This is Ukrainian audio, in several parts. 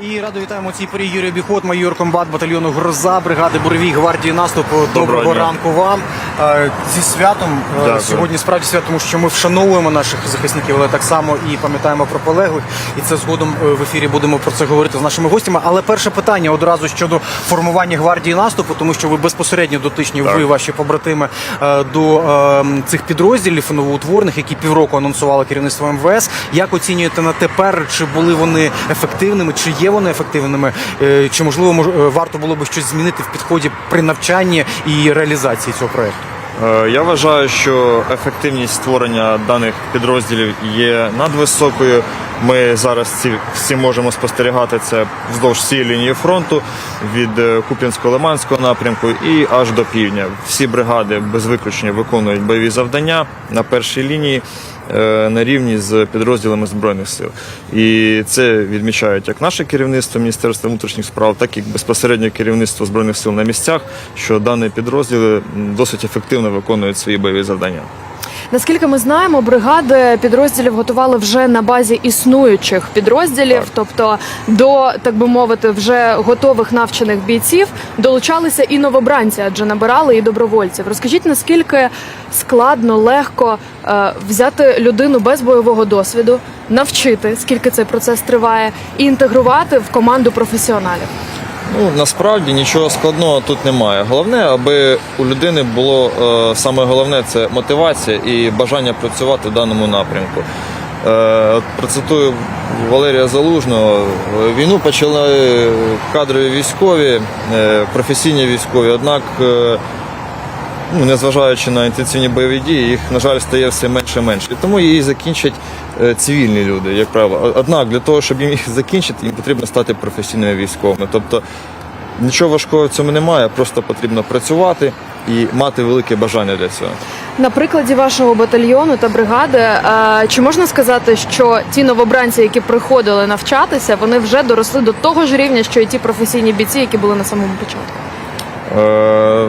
І радо вітаємо цій порі Юрій Біхот, майор комбат батальйону Гроза, бригади Буревій гвардії наступу. Доброго, Доброго ранку вам зі святом. Е, Дякую. Сьогодні справді свято, тому що ми вшановуємо наших захисників, але так само і пам'ятаємо про полеглих. І це згодом е, в ефірі будемо про це говорити з нашими гостями. Але перше питання одразу щодо формування гвардії наступу, тому що ви безпосередньо дотичні, Так. ви ваші побратими е, до е, цих підрозділів новоутворених, які півроку анонсували керівництво МВС. Як оцінюєте на тепер? Чи були вони ефективними? Чи є вони ефективними? Чи можливо варто було би щось змінити в підході при навчанні і реалізації цього проекту? Е, Я вважаю, що ефективність створення даних підрозділів є надвисокою. Ми зараз ці всі можемо спостерігати це вздовж всієї лінії фронту від е, Куп'янсько-Лиманського напрямку і аж до півдня. Всі бригади без виключення виконують бойові завдання на першій лінії на рівні з підрозділами збройних сил. І це відмічають як наше керівництво Міністерства внутрішніх справ, так і безпосередньо керівництво збройних сил на місцях, що дані підрозділи досить ефективно виконують свої бойові завдання. Наскільки ми знаємо, бригади підрозділів готували вже на базі існуючих підрозділів, Так. тобто до так би мовити, вже готових навчених бійців долучалися і новобранці, адже набирали і добровольців. Розкажіть, наскільки складно, легко е, взяти людину без бойового досвіду, навчити, скільки цей процес триває, і інтегрувати в команду професіоналів. Ну насправді нічого складного тут немає. Головне, аби у людини було е, саме головне це мотивація і бажання працювати в даному напрямку. Е, процитую Валерія Залужного. Війну почали кадрові військові, е, професійні військові, однак. Ну, незважаючи на інтенсивні бойові дії, їх, на жаль, стає все менше і менше. І тому її закінчать е, цивільні люди, як правило. Однак для того, щоб їм їх закінчити, їм потрібно стати професійними військовими. Тобто нічого важкого в цьому немає, просто потрібно працювати і мати велике бажання для цього. На прикладі вашого батальйону та бригади, е, чи можна сказати, що ті новобранці, які приходили навчатися, вони вже доросли до того ж рівня, що і ті професійні бійці, які були на самому початку? Е,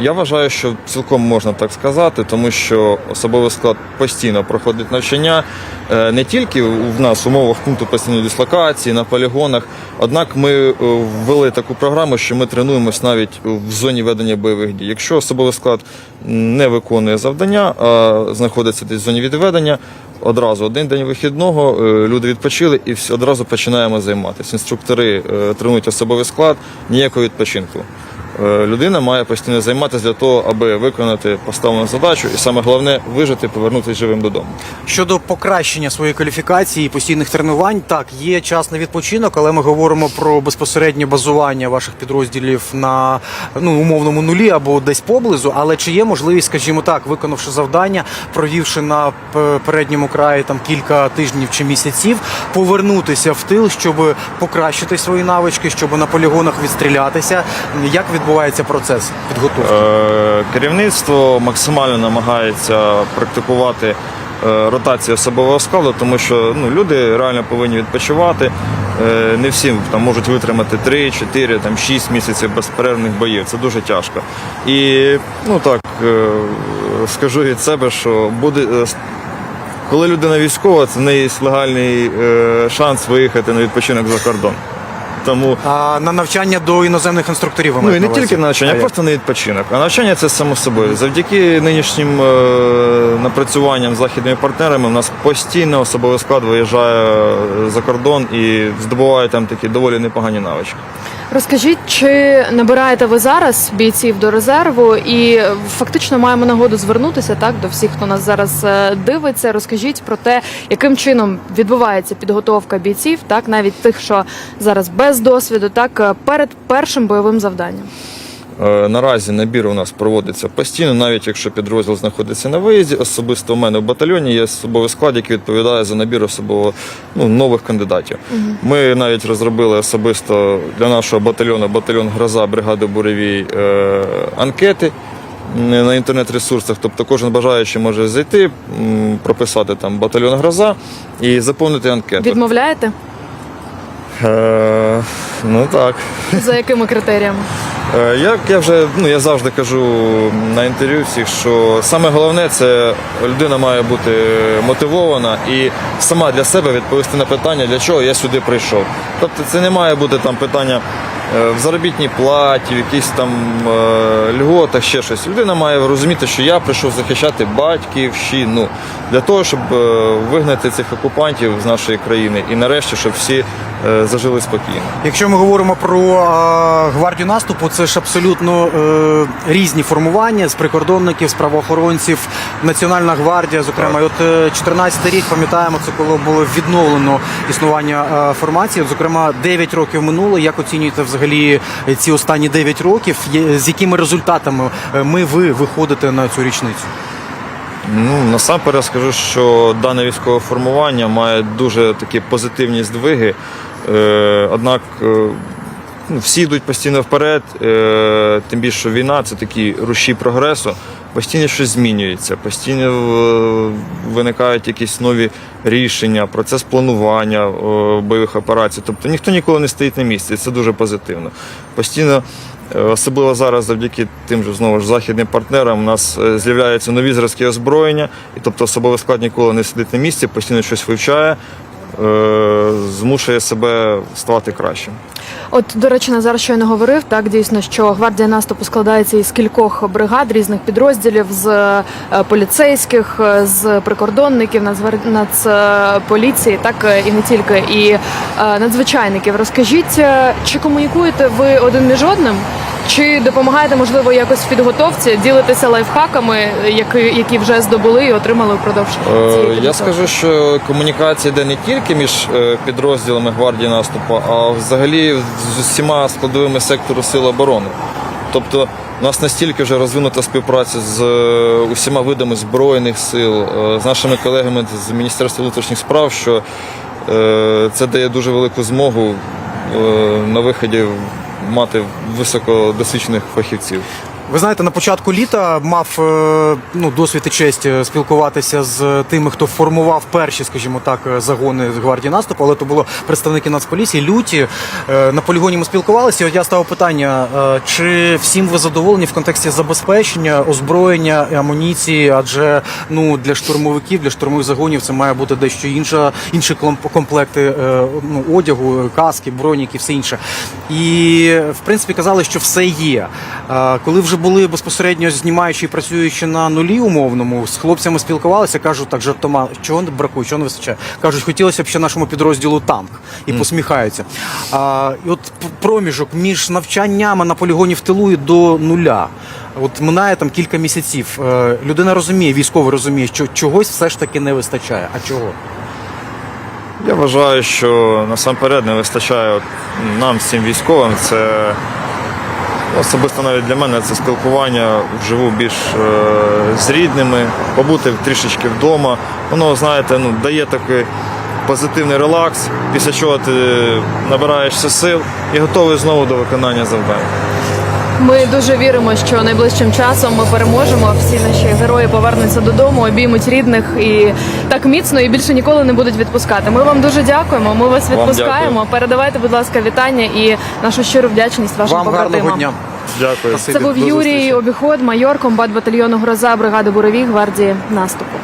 Я вважаю, що цілком можна так сказати, тому що особовий склад постійно проходить навчання е, не тільки в нас в умовах пункту постійної дислокації, на полігонах. Однак ми е, ввели таку програму, що ми тренуємось навіть в зоні ведення бойових дій. Якщо особовий склад не виконує завдання, а знаходиться десь в зоні відведення, одразу один день вихідного, е, люди відпочили і одразу починаємо займатися. Інструктори тренують особовий склад, ніякого відпочинку. Е, Людина має постійно займатися для того, аби виконати поставлену задачу, і саме головне вижити, повернутися живим додому. Щодо покращення своєї кваліфікації і постійних тренувань, так є час на відпочинок, але ми говоримо про безпосереднє базування ваших підрозділів на ну умовному нулі або десь поблизу. Але чи є можливість, скажімо так, виконавши завдання, провівши на передньому краї там кілька тижнів чи місяців, повернутися в тил, щоб покращити свої навички, щоб на полігонах відстрілятися? Як відбувається процес підготовки? Е, Керівництво максимально намагається практикувати е, ротацію особового складу, тому що ну, люди реально повинні відпочивати. Е, Не всі там можуть витримати 3, 4, там 6 місяців безперервних боїв. Це дуже тяжко. І ну так скажу від себе, що буде. Коли людина військова, це в неї є легальний шанс виїхати на відпочинок за кордон. Тому А на навчання до іноземних інструкторів ви Ну і маєте не увазі? тільки на навчання, А а просто на відпочинок. А навчання це само собою. Завдяки нинішнім е, напрацюванням з західними партнерами у нас постійно особовий склад виїжджає е, за кордон і здобуває там такі доволі непогані навички. Розкажіть, чи набираєте ви зараз бійців до резерву і фактично маємо нагоду звернутися так до всіх, хто нас зараз е, дивиться. Розкажіть про те, яким чином відбувається підготовка бійців, так навіть тих, що зараз без досвіду, так е, перед першим бойовим завданням. Е, Наразі набір у нас проводиться постійно, навіть якщо підрозділ знаходиться на виїзді. Особисто у мене в батальйоні є особовий склад, який відповідає за набір особово ну, нових кандидатів. Ми навіть розробили особисто для нашого батальйону, батальйон Гроза, бригади Буревій е, анкети. м, На інтернет-ресурсах, тобто кожен бажаючий може зайти, прописати там батальйон Гроза і заповнити анкету. Відмовляєте? Е, Ну так. За якими критеріями? Е, Як я вже ну я завжди кажу на інтерв'ю всіх, що саме головне це людина має бути мотивована і сама для себе відповісти на питання, для чого я сюди прийшов. Тобто це не має бути там питання в заробітній платі, в якісь там е, льготах, ще щось. Людина має розуміти, що я прийшов захищати батьківщину для того, щоб е, вигнати цих окупантів з нашої країни і нарешті, щоб всі е, зажили спокійно. Якщо ми говоримо про е, гвардію наступу, це ж абсолютно е, різні формування з прикордонників, з правоохоронців, Національна гвардія. Зокрема, І от е, 14 рік пам'ятаємо, це коли було відновлено існування е, формації. От, зокрема, 9 років минуло. Як оцінюєте взагалі ці останні 9 років? З якими результатами е, ми ви виходите на цю річницю? Ну, насамперед скажу, що дане військове формування має дуже такі позитивні здвиги. Е, однак е, ну, всі йдуть постійно вперед, тим більше війна це такі руші прогресу. Постійно щось змінюється, постійно е, виникають якісь нові рішення, процес планування е, бойових операцій. Тобто ніхто ніколи не стоїть на місці, і це дуже позитивно. Постійно Е, Особливо зараз, завдяки тим же знову ж західним партнерам, у нас з'являються нові зразки озброєння, і тобто особовий склад ніколи не сидить на місці, постійно щось вивчає, змушує себе ставати кращим. От, до речі, Назар щойно говорив, так дійсно, що гвардія наступу складається із кількох бригад різних підрозділів з е, поліцейських, е, з прикордонників, нацполіції, так е, і не тільки, і е, надзвичайників. Розкажіть, е, чи комунікуєте ви один між одним? Чи допомагаєте, можливо, якось в підготовці ділитися лайфхаками, які, які вже здобули і отримали впродовж цієї Е, Я скажу, що комунікація йде не тільки між е, підрозділами гвардії наступу, а взагалі з усіма складовими сектору сил оборони. Тобто у нас настільки вже розвинута співпраця з е, усіма видами збройних сил, з нашими колегами з Міністерства внутрішніх справ, що це дає дуже велику змогу на виході мати високодосвідчених фахівців. Ви знаєте, на початку літа мав е, ну, досвід і честь е, спілкуватися з тими, хто формував перші, скажімо так, е, загони з гвардії наступу, але то було представники Нацполіції, люті. На полігоні ми спілкувалися. От я ставив питання: чи всім ви задоволені в контексті забезпечення, озброєння, амуніції? Адже ну для штурмовиків, для штурмових загонів це має бути дещо інша, інші комплекти ну, одягу, каски, броніки, все інше. І в принципі казали, що все є. Коли вже були безпосередньо знімаючи і працюючи на нулі умовному, з хлопцями спілкувалися, кажуть так жартома, чого не бракує, чого не вистачає. Кажуть, хотілося б ще нашому підрозділу танк і посміхаються. А, і от проміжок між навчаннями на полігоні в тилу і до нуля. От минає там кілька місяців. Е, Людина розуміє, військовий розуміє, що чогось все ж таки не вистачає. А чого? Я вважаю, що насамперед не вистачає от нам, всім військовим. Це особисто навіть для мене це спілкування вживу більш е, з рідними, побути трішечки вдома. Воно, знаєте, ну, дає такий позитивний релакс, після чого ти набираєшся сил і готовий знову до виконання завдань. Ми дуже віримо, що найближчим часом ми переможемо. Всі наші герої повернуться додому, обіймуть рідних і так міцно і більше ніколи не будуть відпускати. Ми вам дуже дякуємо. Ми вас Вам відпускаємо. дякую. Передавайте, будь ласка, вітання і нашу щиру вдячність вашим Вам побратимам. гарного дня. Дякую. Спасибі. Це був До Юрій зустрічі. Обіход, майор комбат батальйону Гроза бригади бурові гвардії наступу.